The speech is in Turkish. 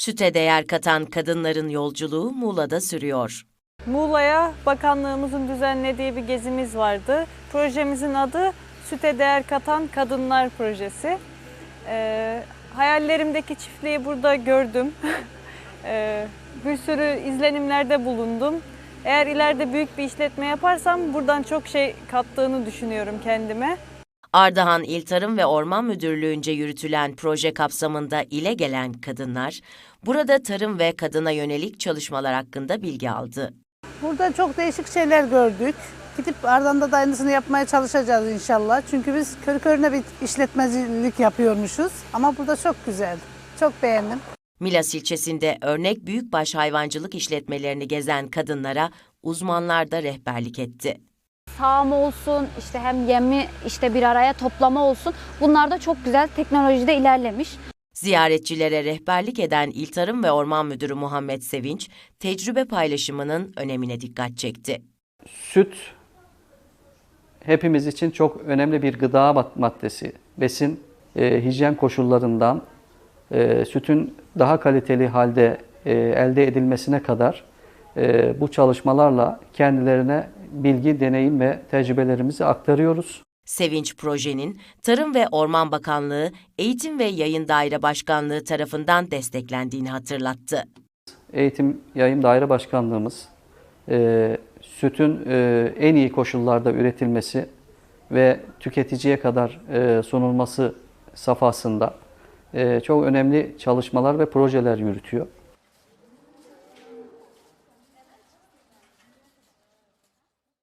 Süte değer katan kadınların yolculuğu Muğla'da sürüyor. Muğla'ya bakanlığımızın düzenlediği bir gezimiz vardı. Projemizin adı Süte Değer Katan Kadınlar Projesi. Ee, hayallerimdeki çiftliği burada gördüm. Ee, bir sürü izlenimlerde bulundum. Eğer ileride büyük bir işletme yaparsam buradan çok şey kattığını düşünüyorum kendime. Ardahan İl Tarım ve Orman Müdürlüğü'nce yürütülen proje kapsamında ile gelen kadınlar, burada tarım ve kadına yönelik çalışmalar hakkında bilgi aldı. Burada çok değişik şeyler gördük. Gidip Ardahan'da da aynısını yapmaya çalışacağız inşallah. Çünkü biz körü körüne bir işletmecilik yapıyormuşuz. Ama burada çok güzel. Çok beğendim. Milas ilçesinde örnek büyükbaş hayvancılık işletmelerini gezen kadınlara uzmanlar da rehberlik etti. Sağım olsun, işte hem yemi işte bir araya toplama olsun. Bunlar da çok güzel teknolojide ilerlemiş. Ziyaretçilere rehberlik eden İl Tarım ve Orman Müdürü Muhammed Sevinç, tecrübe paylaşımının önemine dikkat çekti. Süt hepimiz için çok önemli bir gıda mad- maddesi. Besin, e, hijyen koşullarından e, sütün daha kaliteli halde e, elde edilmesine kadar e, bu çalışmalarla kendilerine bilgi, deneyim ve tecrübelerimizi aktarıyoruz. Sevinç projenin Tarım ve Orman Bakanlığı Eğitim ve Yayın Daire Başkanlığı tarafından desteklendiğini hatırlattı. Eğitim Yayın Daire Başkanlığımız e, sütün e, en iyi koşullarda üretilmesi ve tüketiciye kadar e, sunulması safhasında e, çok önemli çalışmalar ve projeler yürütüyor.